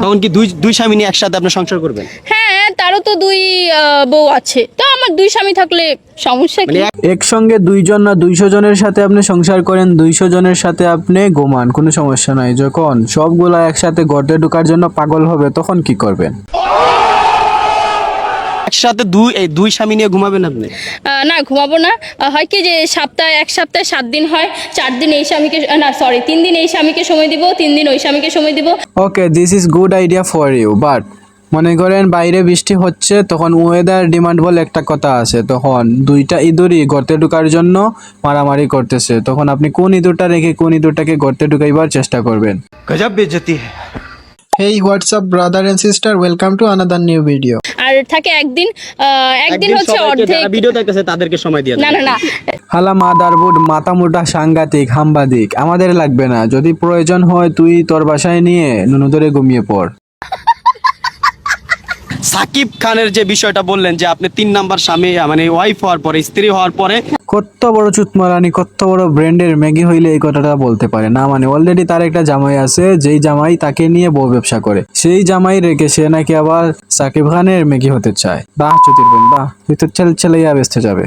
তখন কি দুই দুই স্বামী নিয়ে একসাথে আপনি সংসার করবেন? হ্যাঁ তারও তো দুই আহ, বউ আছে। তো আমার দুই স্বামী থাকলে সমস্যা কি? মানে এক- একসঙ্গে দুইজন না দুইশো জনের সাথে আপনি সংসার করেন দুইশো জনের সাথে আপনি ঘুমান কোনো সমস্যা নাই। যখন সবগুলা একসাথে গর্তে ঢোকার জন্য পাগল হবে তখন কি করবেন? একসাথে দুই এই দুই স্বামী নিয়ে ঘুমাবেন আপনি? না ঘুমাবো না। হয় কি যে সপ্তাহে এক সপ্তাহে সাত দিন হয় চার দিন এই স্বামীকে না সরি তিন দিন এই স্বামীকে সময় দিব তিন দিন ওই স্বামীকে সময় দিব। Okay this is good idea for you but মনে করেন বাইরে বৃষ্টি হচ্ছে তখন ওয়েদার ডিমান্ড বলে একটা কথা আছে তখন দুইটা ইঁদুরই গর্তে ঢুকার জন্য মারামারি করতেছে। তখন আপনি কোন ইঁদুরটা রেখে কোন ইঁদুরটাকে গর্তে ঢুকাইবার চেষ্টা করবেন? গজব বেজতি hey WhatsApp brother and sister welcome to another new video আর থাকে একদিন একদিন হচ্ছে অর্ধেক। ভিডিও দেখতেছে তাদেরকে সময় দিয়ে না না না। হালা মাদারবুড মাথা মোটা সাংঘাতিক হাম্বাদিক। আমাদের লাগবে না। যদি প্রয়োজন হয় তুই তোর বাসায় নিয়ে নুনুদরে ঘুমিয়ে পড়। সাকিব খানের যে বিষয়টা বললেন যে আপনি তিন নাম্বার স্বামী মানে ওয়াইফ হওয়ার পরে স্ত্রী হওয়ার পরে কত বড় চুতমারানি কত বড় ব্র্যান্ডের ম্যাগি হইলে এই কথাটা বলতে পারে। না মানে অলরেডি তার একটা জামাই আছে যেই জামাই তাকে নিয়ে বউ ব্যবসা করে। সেই জামাই রেখে সে নাকি আবার সাকিব খানের ম্যাগি হতে চায়। বাহ চুতির বোন বাহ তুই তো ছেলে ছেলেইয়া বেসতে যাবে।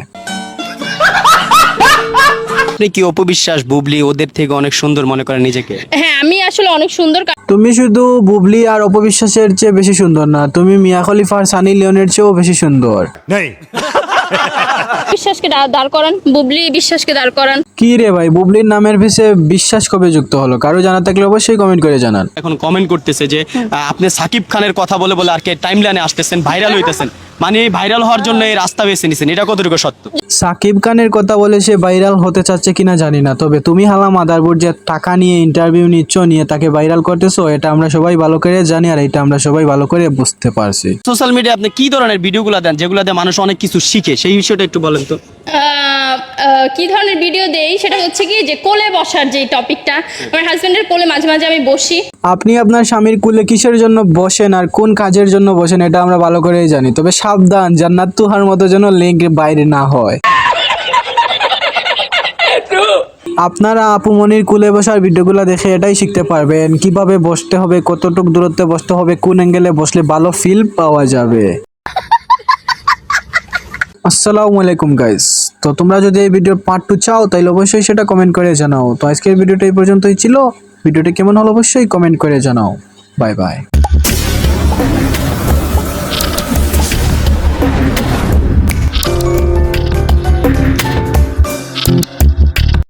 আপনি কি অপবিশ্বাস বুবলি ওদের থেকে অনেক সুন্দর মনে করেন নিজেকে? হ্যাঁ আমি আসলে অনেক সুন্দর তুমি শুধু বুবলি আর অপবিশ্বাসের চেয়ে বেশি সুন্দর না তুমি মিয়া খলিফার সানি লিওনের চেয়েও বেশি সুন্দর। বিশ্বাসকে দাঁড় করান বুবলি বিশ্বাসকে দাঁড় করান। কি রে ভাই বুবলির নামের পিছে বিশ্বাস কবে যুক্ত হলো? কারও জানা থাকলে অবশ্যই কমেন্ট করে জানান। এখন কমেন্ট করতেছে যে আপনি সাকিব খানের কথা বলে বলে আর কে টাইম লাইনে আসতেছেন ভাইরাল হইতেছেন। মানে ভাইরাল হওয়ার জন্য এই রাস্তা বেছে নিছেন এটা কতটুকু সত্য? সাকিব খানের কথা বলে সে ভাইরাল হতে চাচ্ছে কিনা জানি না তবে তুমি হালা মাদারবোর্ড যে টাকা নিয়ে ইন্টারভিউ নিচ্ছ নিয়ে তাকে ভাইরাল করতেছো এটা আমরা সবাই ভালো করে জানি আর এটা আমরা সবাই ভালো করে বুঝতে পারছি। সোশ্যাল মিডিয়া আপনি কি ধরনের ভিডিওগুলো দেন যেগুলো দিয়ে মানুষ অনেক কিছু শিখে? সেই বিষয়টা একটু বলেন তো। কি ধরনের ভিডিও দেই? সেটা হচ্ছে কি, যে কোলে বসার যে টপিকটা আমার হাজবেন্ডের কোলে মাঝে মাঝে আমি বসি। আপনি আপনার স্বামীর কুলে কিসের জন্য বসেন আর কোন কাজের জন্য বসেন, এটা আমরা ভালো করেই জানি। তবে সাবধান, জান্নাত তুহার মতো যেন লিঙ্ক বাইরে না হয়। আপনারা আপুমনির কুলে বসার ভিডিওগুলো দেখে এটাই শিখতে পারবেন। কীভাবে বসতে হবে, কতটুক দূরত্বে বসতে হবে, কোন অ্যাঙ্গেলে বসলে ভালো ফিল পাওয়া যাবে। আসসালামু আলাইকুম গাইস তো তোমরা যদি এই ভিডিও পার্ট টু চাও তাহলে অবশ্যই সেটা কমেন্ট করে জানাও। তো আজকের ভিডিওটা এই পর্যন্তই ছিল। ভিডিওটি কেমন হলো অবশ্যই কমেন্ট করে জানাও। Bye bye